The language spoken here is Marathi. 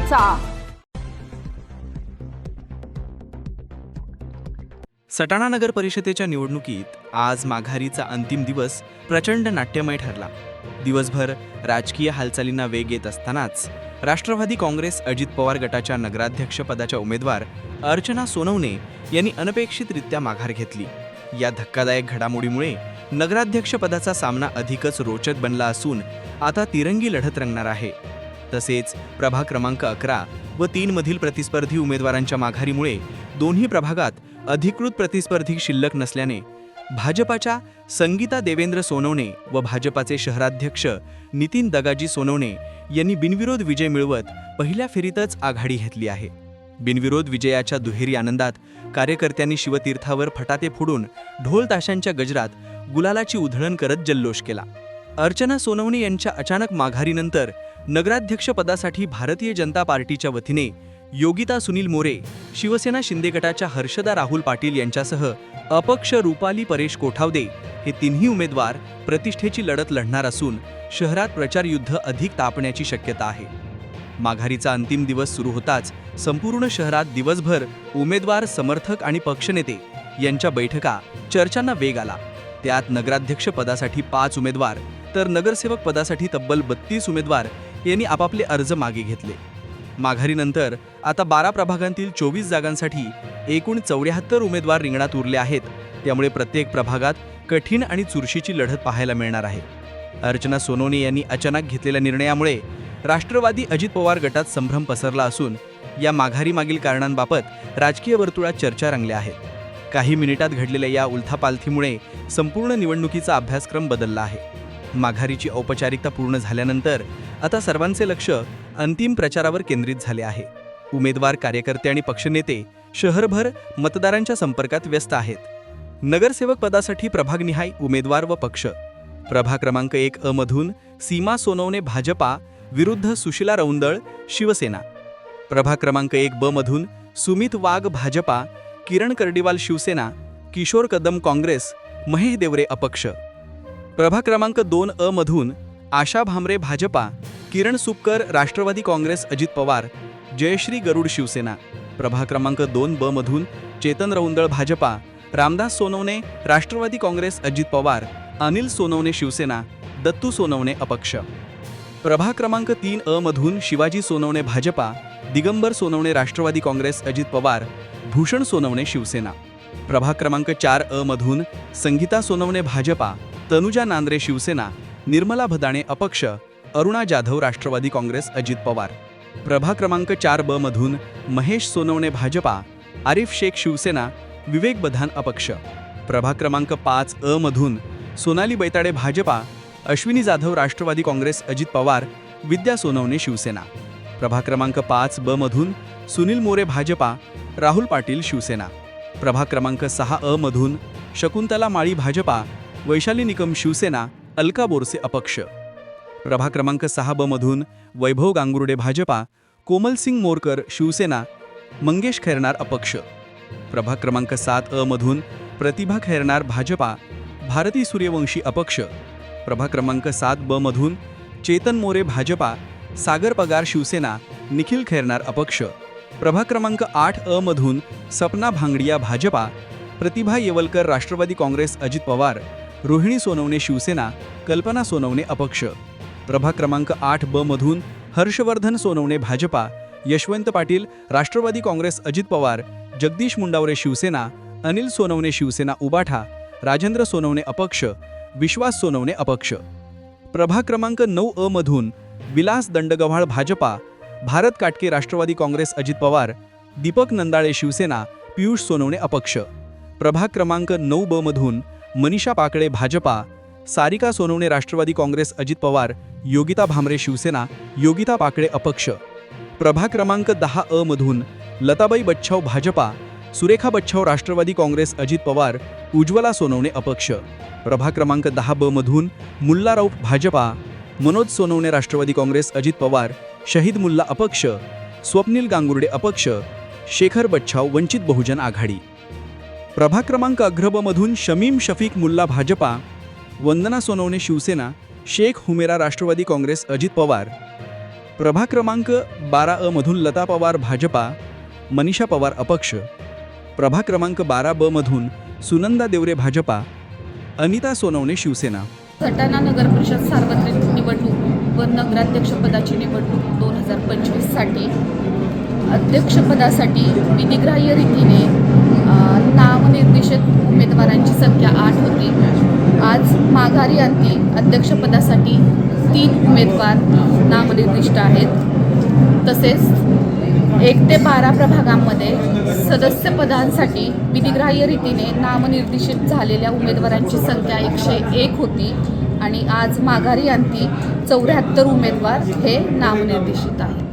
जनतेचा सटाणा नगर परिषदेच्या निवडणुकीत आज माघारीचा अंतिम दिवस प्रचंड नाट्यमय ठरला. दिवसभर राजकीय हालचालींना वेग येत असतानाच राष्ट्रवादी काँग्रेस अजित पवार गटाच्या नगराध्यक्षपदाच्या उमेदवार अर्चना सोनवणे यांनी अनपेक्षितरित्या माघार घेतली. या धक्कादायक घडामोडीमुळे नगराध्यक्षपदाचा सामना अधिकच रोचक बनला असून आता तिरंगी लढत रंगणार आहे. तसेच प्रभाग क्रमांक अकरा व तीन मधील प्रतिस्पर्धी उमेदवारांच्या माघारीमुळे दोन्ही प्रभागात अधिकृत प्रतिस्पर्धी शिल्लक नसल्याने भाजपाच्या संगीता देवेंद्र सोनवणे व भाजपाचे शहराध्यक्ष नितीन दगाजी सोनवणे यांनी बिनविरोध विजय मिळवत पहिल्या फेरीतच आघाडी घेतली आहे. बिनविरोध विजयाच्या दुहेरी आनंदात कार्यकर्त्यांनी शिवतीर्थावर फटाते फोडून ढोल ताशांच्या गजरात गुलालाची उधळण करत जल्लोष केला. अर्चना सोनवणे यांच्या अचानक माघारीनंतर नगराध्यक्षपदासाठी भारतीय जनता पार्टीच्या वतीने योगिता सुनील मोरे शिवसेना शिंदे गटाच्या हर्षदा राहुल पाटील यांच्यासह अपक्ष रुपाली परेश कोठावदे हे तिन्ही उमेदवार प्रतिष्ठेची लढत लढणार असून शहरात प्रचार युद्ध अधिक तापण्याची शक्यता आहे. माघारीचा अंतिम दिवस सुरू होताच संपूर्ण शहरात दिवसभर उमेदवार समर्थक आणि पक्षनेते यांच्या बैठका चर्चांना वेग आला. त्यात नगराध्यक्ष पदासाठी पाच उमेदवार तर नगरसेवक पदासाठी तब्बल बत्तीस उमेदवार यांनी आपापले अर्ज मागे घेतले. माघारीनंतर आता बारा प्रभागांतील चोवीस जागांसाठी एकूण चौऱ्याहत्तर उमेदवार रिंगणात उरले आहेत. त्यामुळे प्रत्येक प्रभागात कठीण आणि चुरशीची लढत पाहायला मिळणार आहे. अर्चना सोनोने यांनी अचानक घेतलेल्या निर्णयामुळे राष्ट्रवादी अजित पवार गटात संभ्रम पसरला असून या माघारीमागील कारणांबाबत राजकीय वर्तुळात चर्चा रंगल्या आहेत. काही मिनिटात घडलेल्या या उलथापालथीमुळे संपूर्ण निवडणुकीचा अभ्यासक्रम बदलला आहे. माघारीची औपचारिकता पूर्ण झाल्यानंतर आता सर्वांचे लक्ष अंतिम प्रचारावर केंद्रित झाले आहे. उमेदवार कार्यकर्ते आणि पक्षनेते शहरभर मतदारांच्या संपर्कात व्यस्त आहेत. नगरसेवक पदासाठी प्रभागनिहाय उमेदवार व पक्ष. प्रभाग क्रमांक एक अ मधून सीमा सोनवणे भाजपा विरुद्ध सुशिला रौंदळ शिवसेना. प्रभाग क्रमांक एक ब मधून सुमित वाघ भाजपा किरण कर्डिवाल शिवसेना किशोर कदम काँग्रेस महेश देवरे अपक्ष. प्रभाग क्रमांक दोन अ मधून आशा भामरे भाजपा किरण सुपकर राष्ट्रवादी काँग्रेस अजित पवार जयश्री गरुड शिवसेना. प्रभाग क्रमांक दोन ब मधून चेतन रौंदळ भाजपा रामदास सोनवणे राष्ट्रवादी काँग्रेस अजित पवार अनिल सोनवणे शिवसेना दत्तू सोनवणे अपक्ष. प्रभाग क्रमांक तीन अ मधून शिवाजी सोनवणे भाजपा दिगंबर सोनवणे राष्ट्रवादी काँग्रेस अजित पवार भूषण सोनवणे शिवसेना. प्रभाग क्रमांक चार अ मधून संगीता सोनवणे भाजपा तनुजा नांद्रे शिवसेना निर्मला भदाणे अपक्ष अरुणा जाधव राष्ट्रवादी काँग्रेस अजित पवार. प्रभा क्रमांक चार ब मधून महेश सोनवणे भाजपा आरिफ शेख शिवसेना विवेक बधान अपक्ष. प्रभा क्रमांक पाच अ मधून सोनाली बैताडे भाजपा अश्विनी जाधव राष्ट्रवादी काँग्रेस अजित पवार विद्या सोनवणे शिवसेना. प्रभा क्रमांक पाच ब मधून सुनील मोरे भाजपा राहुल पाटील शिवसेना. प्रभा क्रमांक सहा अ मधून शकुंतला माळी भाजपा वैशाली निकम शिवसेना अलका बोरसे अपक्ष. प्रभा क्रमांक सहा ब वैभव गांगुर्डे भाजपा, कोमल सिंग मोरकर शिवसेना, मंगेश खैरनार अपक्ष. प्रभा क्रमांक सात अ प्रतिभा खैरनार भाजपा, भारती सूर्यवंशी अपक्ष. प्रभा क्रमांक सात ब चेतन मोरे भाजपा, सागर पगार शिवसेना, निखिल खैरनार अपक्ष. प्रभा क्रमांक आठ अ सपना भांगडिया भाजपा, प्रतिभा येवलकर राष्ट्रवादी काँग्रेस अजित पवार रोहिणी सोनवणे शिवसेना कल्पना सोनवणे अपक्ष. प्रभाग क्रमांक आठ ब मधून हर्षवर्धन सोनवणे भाजपा यशवंत पाटील राष्ट्रवादी काँग्रेस अजित पवार जगदीश मुंडावरे शिवसेना अनिल सोनवणे शिवसेना उबाठा राजेंद्र सोनवणे अपक्ष विश्वास सोनवणे अपक्ष. प्रभाग क्रमांक नऊ अ मधून विलास दंडगव्हाळ भाजपा भारत काटके राष्ट्रवादी काँग्रेस अजित पवार दीपक नंदाळे शिवसेना पियुष सोनवणे अपक्ष. प्रभाग क्रमांक नऊ ब मधून मनीषा पाकळे भाजपा सारिका सोनवणे राष्ट्रवादी काँग्रेस अजित पवार योगिता भामरे शिवसेना योगिता पाकळे अपक्ष. प्रभा क्रमांक दहा अ मधून लताबाई बच्छाव भाजपा सुरेखा बच्छाव राष्ट्रवादी काँग्रेस अजित पवार उज्ज्वला सोनवणे अपक्ष. प्रभा क्रमांक दहा ब मधून मुल्ला रौफ भाजपा मनोज सोनवणे राष्ट्रवादी काँग्रेस अजित पवार शहीद मुल्ला अपक्ष स्वप्नील गांगुर्डे अपक्ष शेखर बच्छाव वंचित बहुजन आघाडी. प्रभाग क्रमांक अग्रबमधून शमीम शफीक मुल्ला भाजपा वंदना सोनवणे शिवसेना शेख हुमेरा राष्ट्रवादी काँग्रेस अजित पवार. प्रभाग क्रमांक बारा अ मधून लता पवार भाजपा मनीषा पवार अपक्ष. प्रभाग क्रमांक बारा ब मधून सुनंदा देवरे भाजपा अनिता सोनवणे शिवसेना. सटाणा नगर परिषद सार्वत्रिक निवडणूक व नगराध्यक्षपदाची निवडणूक दोन हजार पंचवीससाठी अध्यक्षपदासाठी विधिग्राह्य रीतीने नामनिर्देशित उमेदवारांची संख्या आठ होती. आज माघारी अंती अध्यक्षपदासाठी तीन उमेदवार नामनिर्दिष्ट आहेत. तसेच एक ते बारा प्रभागांमध्ये सदस्यपदांसाठी विधिग्राह्य रीतीने नामनिर्देशित झालेल्या उमेदवारांची संख्या एकशे एक होती आणि आज माघारी अंती चौऱ्याहत्तर उमेदवार हे नामनिर्देशित आहेत.